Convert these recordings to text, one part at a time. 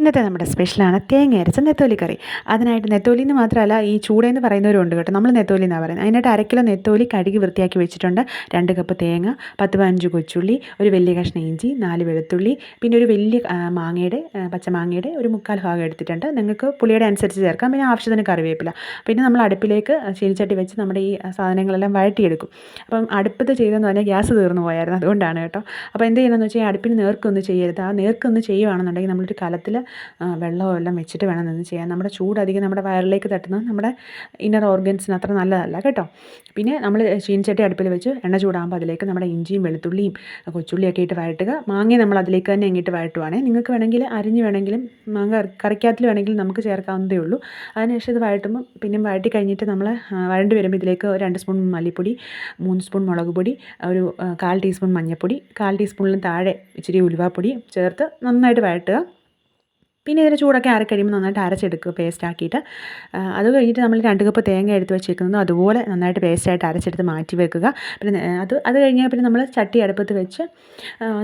ഇന്നത്തെ നമ്മുടെ സ്പെഷ്യലാണ് തേങ്ങ അരച്ച നെത്തോലി കറി. അതിനായിട്ട് നെത്തോലി എന്ന് മാത്രമല്ല ഈ ചൂടെന്ന് പറയുന്നവരുണ്ട് കേട്ടോ. നമ്മൾ നെത്തോലി എന്നാണ് പറയുന്നത്. അതിനായിട്ട് അര കിലോ നെത്തോലി കഴുകി വൃത്തിയാക്കി വെച്ചിട്ടുണ്ട്. രണ്ട് കപ്പ് തേങ്ങ പത്ത് പതിനഞ്ച് കൊച്ചുള്ളി ഒരു വലിയ കഷ്ണ ഇഞ്ചി നാല് വെളുത്തുള്ളി പിന്നെ ഒരു വലിയ മാങ്ങയുടെ പച്ചമാങ്ങയുടെ ഒരു മുക്കാൽ ഭാഗം എടുത്തിട്ടുണ്ട്. നിങ്ങൾക്ക് പുളിയുടെ അനുസരിച്ച് ചേർക്കാം. പിന്നെ ആവശ്യത്തിന് കറിവേപ്പില. പിന്നെ നമ്മൾ അടുപ്പിലേക്ക് ചീനിച്ചട്ടി വെച്ച് നമ്മുടെ ഈ സാധനങ്ങളെല്ലാം വഴറ്റിയെടുക്കും. അപ്പം അടുപ്പത്ത് ചെയ്തെന്ന് പറഞ്ഞാൽ ഗ്യാസ് തീർന്നു പോയായിരുന്നു. അതുകൊണ്ടാണ് കേട്ടോ. അപ്പോൾ എന്ത് ചെയ്യണമെന്ന് വെച്ചാൽ അടുപ്പിന് നേർക്കൊന്നും ചെയ്യരുത്. ആ നേർക്കൊന്ന് ചെയ്യുകയാണെന്നുണ്ടെങ്കിൽ നമ്മളൊരു കലത്തിൽ വെള്ളമോ എല്ലാം വെച്ചിട്ട് വേണം നിന്ന് ചെയ്യാൻ. നമ്മുടെ ചൂട് അധികം നമ്മുടെ വയറിലേക്ക് തട്ടുന്നത് നമ്മുടെ ഇന്നർ ഓർഗൻസിന് അത്ര നല്ലതല്ല കേട്ടോ? പിന്നെ നമ്മൾ ചീനിച്ചട്ടി അടുപ്പിൽ വെച്ച് എണ്ണ ചൂടാകുമ്പോൾ അതിലേക്ക് നമ്മുടെ ഇഞ്ചിയും വെളുത്തുള്ളിയും കൊച്ചുള്ളിയൊക്കെ ഇട്ട് വഴട്ടുക മാങ്ങ നമ്മൾ അതിലേക്ക് തന്നെ ഇങ്ങിട്ട് വഴട്ടുവാണെങ്കിൽ നിങ്ങൾക്ക് വേണമെങ്കിൽ അരിഞ്ഞ് വേണമെങ്കിലും മാങ്ങ കറിക്കാത്തിൽ വേണമെങ്കിലും നമുക്ക് ചേർക്കാവുന്നതേ ഉള്ളൂ. അതിനുശേഷം ഇത് വഴട്ടുമ്പോൾ പിന്നെ വഴറ്റി കഴിഞ്ഞിട്ട് നമ്മൾ വഴണ്ടി വരുമ്പോൾ ഇതിലേക്ക് രണ്ട് സ്പൂൺ മല്ലിപ്പൊടി മൂന്ന് സ്പൂൺ മുളക് പൊടി ഒരു കാൽ ടീസ്പൂൺ മഞ്ഞൾപ്പൊടി കാൽ ടീസ്പൂണിലും താഴെ ഇച്ചിരി ഉലുവാപ്പൊടി ചേർത്ത് നന്നായിട്ട് വഴട്ടുക പിന്നെ ഇതിന്റെ ചൂടൊക്കെ അരക്കഴിയുമ്പോൾ കഴിയുമ്പോൾ നന്നായിട്ട് അരച്ചെടുക്കുക പേസ്റ്റ് ആക്കിയിട്ട്. അത് കഴിഞ്ഞിട്ട് നമ്മൾ രണ്ട് കപ്പ് തേങ്ങ എടുത്ത് വെച്ചേക്കുന്നത് അതുപോലെ നന്നായിട്ട് പേസ്റ്റായിട്ട് അരച്ചെടുത്ത് മാറ്റി വെക്കുക. പിന്നെ അത് അത് കഴിഞ്ഞാൽ പിന്നെ നമ്മൾ ചട്ടി അടുപ്പത്ത് വെച്ച്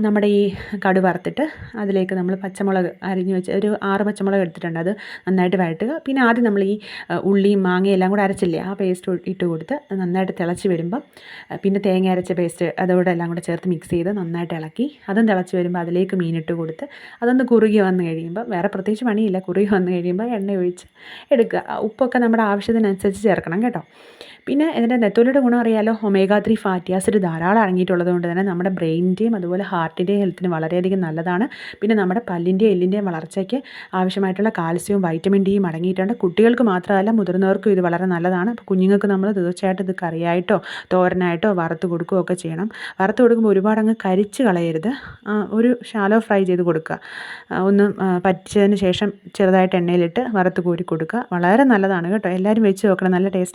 നമ്മുടെ ഈ കടു വറുത്തിട്ട് അതിലേക്ക് നമ്മൾ പച്ചമുളക് അരിഞ്ഞ് വെച്ച് ഒരു ആറ് പച്ചമുളക് എടുത്തിട്ടുണ്ട്. അത് നന്നായിട്ട് വഴറ്റുക. പിന്നെ ആദ്യം നമ്മൾ ഈ ഉള്ളിയും മാങ്ങയും എല്ലാം കൂടെ അരച്ചില്ലേ ആ പേസ്റ്റ് ഇട്ട് കൊടുത്ത് നന്നായിട്ട് തിളച്ച് വരുമ്പം പിന്നെ തേങ്ങ അരച്ച പേസ്റ്റ് അതോടെ എല്ലാം കൂടെ ചേർത്ത് മിക്സ് ചെയ്ത് നന്നായിട്ട് ഇളക്കി അതും തിളച്ച് വരുമ്പോൾ അതിലേക്ക് മീനിട്ട് കൊടുത്ത് അതൊന്ന് കുറുകി വന്ന് കഴിയുമ്പോൾ വേറെ പ്രത്യേകിച്ച് പണിയില്ല. കുറി വന്നു കഴിയുമ്പോൾ എണ്ണ ഒഴിച്ച് എടുക്കുക. ഉപ്പൊക്കെ നമ്മുടെ ആവശ്യത്തിനനുസരിച്ച് ചേർക്കണം കേട്ടോ. പിന്നെ ഇതിന്റെ നെത്തോലിയുടെ ഗുണം അറിയാലോ? ഒമേഗ ത്രീ ഫാറ്റി ആസിഡ് ധാരാളം അടങ്ങിയിട്ടുള്ളത് കൊണ്ട് തന്നെ നമ്മുടെ ബ്രെയിനിന്റെയും അതുപോലെ ഹാർട്ടിന്റെയും ഹെൽത്തിന് വളരെയധികം നല്ലതാണ്. പിന്നെ നമ്മുടെ പല്ലിന്റെയും എല്ലിന്റെയും വളർച്ചയ്ക്ക് ആവശ്യമായിട്ടുള്ള കാൽസ്യവും വൈറ്റമിൻ ഡിയും അടങ്ങിയിട്ടുണ്ട്. കുട്ടികൾക്ക് മാത്രമല്ല മുതിർന്നവർക്കും ഇത് വളരെ നല്ലതാണ്. അപ്പോൾ കുഞ്ഞുങ്ങൾക്ക് നമ്മൾ തീർച്ചയായിട്ടും ഇത് കറിയായിട്ടോ തോരനായിട്ടോ വറുത്ത് കൊടുക്കുകയോ ഒക്കെ ചെയ്യണം. വറുത്ത് കൊടുക്കുമ്പോൾ ഒരുപാട് അങ്ങ് കരിച്ച് കളയരുത്. ഒരു ഷാലോ ഫ്രൈ ചെയ്ത് കൊടുക്കുക. ഒന്ന് ആ, പറ്റിച്ചതിന് ശേഷം ചെറുതായിട്ട് എണ്ണയിലിട്ട് വറുത്ത് കോരി കൊടുക്കുക വളരെ നല്ലതാണ് കേട്ടോ. എല്ലാവരും വെച്ച് നോക്കണം. നല്ല ടേസ്റ്റ്